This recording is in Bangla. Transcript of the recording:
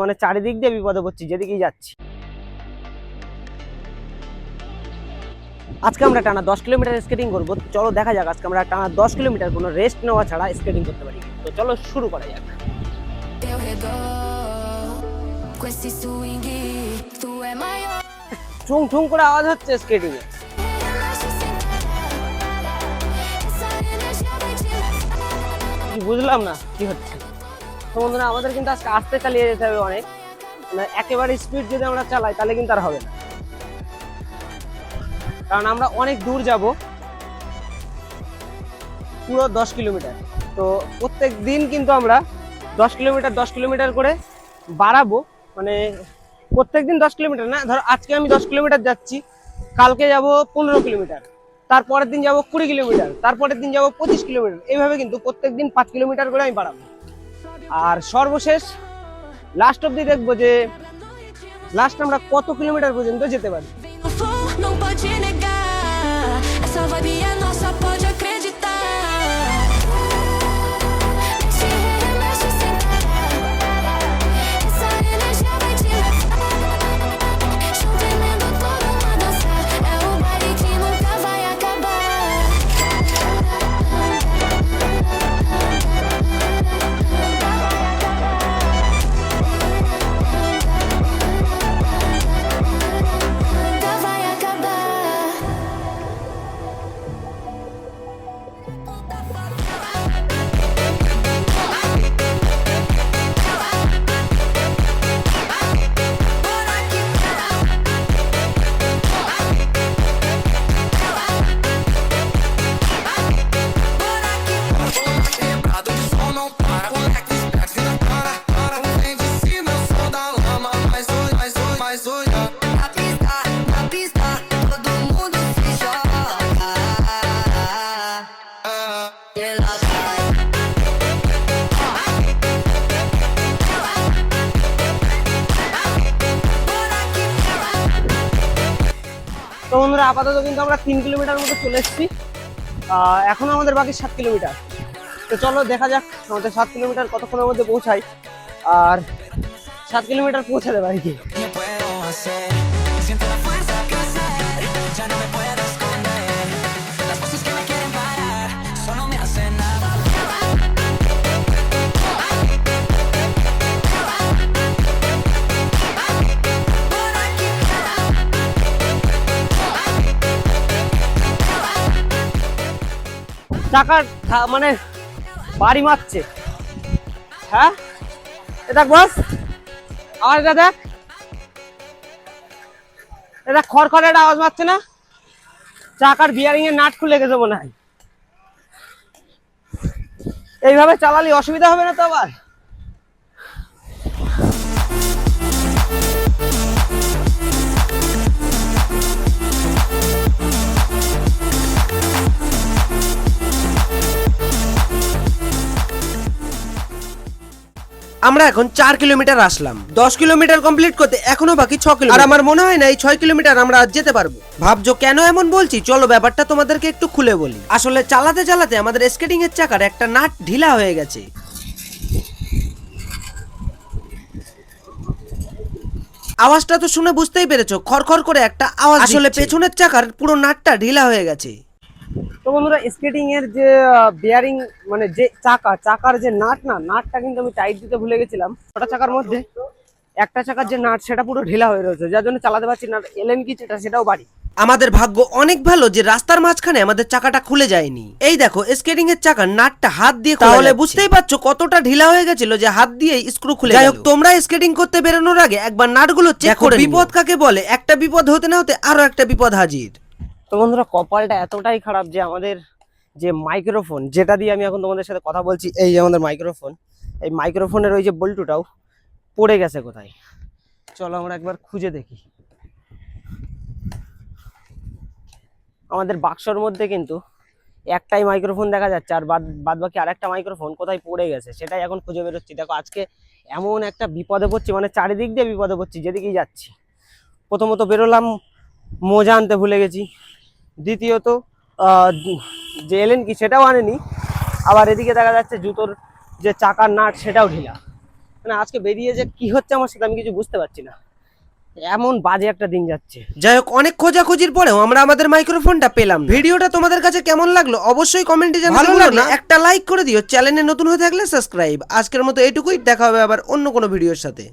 মানে চারিদিক দিয়ে বিপদে পড়ছি, যেদিকেই যাচ্ছি। আজকে আমরা টানা দশ কিলোমিটার স্কেটিং করব। চলো দেখা যাক, আজকে আমরা টানা দশ কিলোমিটার কোনো রেস্ট নেওয়া ছাড়া স্কেটিং করতে পারি। তো চলো শুরু করা যাক. ঠুং ঠুং করে আওয়াজ হচ্ছে স্কেটিং বুঝলাম না, কি হচ্ছে? বন্ধুরা, আমাদের কিন্তু আজকে আস্তে চালিয়ে যেতে হবে অনেক। মানে একেবারে স্পিড যদি আমরা চালাই, তাহলে কিন্তু আর হবে না। কারণ আমরা অনেক দূর যাব, পুরো দশ কিলোমিটার। তো প্রত্যেক দিন কিন্তু আমরা দশ কিলোমিটার দশ কিলোমিটার করে বাড়াবো। মানে প্রত্যেক দিন দশ কিলোমিটার না, ধর আজকে আমি দশ কিলোমিটার যাচ্ছি, কালকে যাব পনেরো কিলোমিটার, তারপরের দিন যাব কুড়ি কিলোমিটার, তারপরের দিন যাব পঁচিশ কিলোমিটার। এইভাবে কিন্তু প্রত্যেক দিন পাঁচ কিলোমিটার করে আমি বাড়াবো। আর সর্বশেষ লাস্ট অব্দি দেখব যে লাস্ট আমরা কত কিলোমিটার পর্যন্ত যেতে পারি। তো বন্ধুরা আপাতত কিন্তু আমরা তিন কিলোমিটার মতো চলে এসেছি। আহ, এখনও আমাদের বাকি সাত কিলোমিটার। তো চলো দেখা যাক আমাদের সাত কিলোমিটার কতক্ষণের মধ্যে পৌঁছাই। আর সাত কিলোমিটার পৌঁছাতে পারি কি চাকার থা- মানে বাড়ি মারছে। হ্যাঁ? এটা বস। আওয়াজ এটা দেখ। এটা খড়খড়ের আওয়াজ মারছে না? চাকার বিয়ারিং এর নাট খুলে গেছে মনে হয়। এইভাবে চালালে অসুবিধা হবে না তো আবার? আমরা এখন চার কিলোমিটার আসলাম। দশ কিলোমিটার কমপ্লিট করতে এখনও বাকি ছ কিলোমিটার। আর আমার মনে হয় না এই ছয় কিলোমিটার আমরা আজ যেতে পারব। ভাবছ কেন এমন বলছি? চলো ব্যাপারটা তোমাদেরকে একটু খুলে বলি। আসলে চালাতে চালাতে আমাদের স্কেটিং এর চাকার একটা নাট ঢিলা হয়ে গেছে। আওয়াজটা তো শুনে বুঝতেই পেরেছ খড়খড় করে একটা আওয়াজ আসলে পেছনের চাকার পুরো নাটটা ঢিলা হয়ে গেছে। তো বন্ধুরা স্কেটিং এর যে বিয়ারিং মানে যে চাকা চাকার যে নাট না নাটটা কিন্তু আমি টাইট দিতে ভুলে গেছিলাম। ওটা চাকার মধ্যে একটা চাকার যে নাট সেটা পুরো ঢিলা হয়ে রয়েছে যার জন্য চালাতে পারছি না। এলেন কি সেটা সেটাও বাড়ি। আমাদের ভাগ্য অনেক ভালো যে রাস্তার মাঝখানে আমাদের চাকাটা খুলে যায়নি। এই দেখো স্কেটিং এর চাকার নাটটা হাত দিয়ে তাহলে বুঝতেই পারছ কতটা ঢিলা হয়ে গেছিল যে হাত দিয়ে স্ক্রু খুলে যাই হোক তোমরা স্কেটিং করতে বেরোনোর আগে একবার নাটগুলো চেক করে বিপদ কাকে বলে? একটা বিপদ হতে না হতে আরও একটা বিপদ হাজির। তো বন্ধুরা, কপালটা এতটাই খারাপ যে আমাদের যে মাইক্রোফোন যেটা দিয়ে আমি এখন তোমাদের সাথে কথা বলছি, এই যে আমাদের মাইক্রোফোন এই মাইক্রোফোনের ওই যে বল্টুটাও পড়ে গেছে কোথায়? চলো আমরা একবার খুঁজে দেখি। আমাদের বাক্সর মধ্যে কিন্তু একটাই মাইক্রোফোন দেখা যাচ্ছে, আর বাদ বাদ বাকি আরেকটা মাইক্রোফোন কোথায় পড়ে গেছে, সেটাই এখন খুঁজে বেরোচ্ছি। দেখো, আজকে এমন একটা বিপদে পড়ছি মানে চারিদিক দিয়ে বিপদে পড়ছি, যেদিকেই যাচ্ছি। প্রথমত বেরোলাম, মোজা আনতে ভুলে গেছি। দ্বিতীয়ত আহ, যে এলেন কি সেটাও আনেনি আবার এদিকে দেখা যাচ্ছে জুতোর যে চাকার নাট সেটাও ঢিলা। মানে আজকে বেরিয়ে যে কি হচ্ছে আমার সাথে আমি কিছু বুঝতে পারছি না। এমন বাজে একটা দিন যাচ্ছে। যাই হোক অনেক খোঁজাখুঁজির পরেও আমরা আমাদের মাইক্রোফোনটা পেলাম ভিডিওটা তোমাদের কাছে কেমন লাগল অবশ্যই কমেন্টে জানাতে ভালো লাগল একটা লাইক করে দিও চ্যানেলে নতুন হয়ে থাকলে সাবস্ক্রাইব আজকের মতো এটুকুই দেখা হবে আবার অন্য কোনো ভিডিওর সাথে।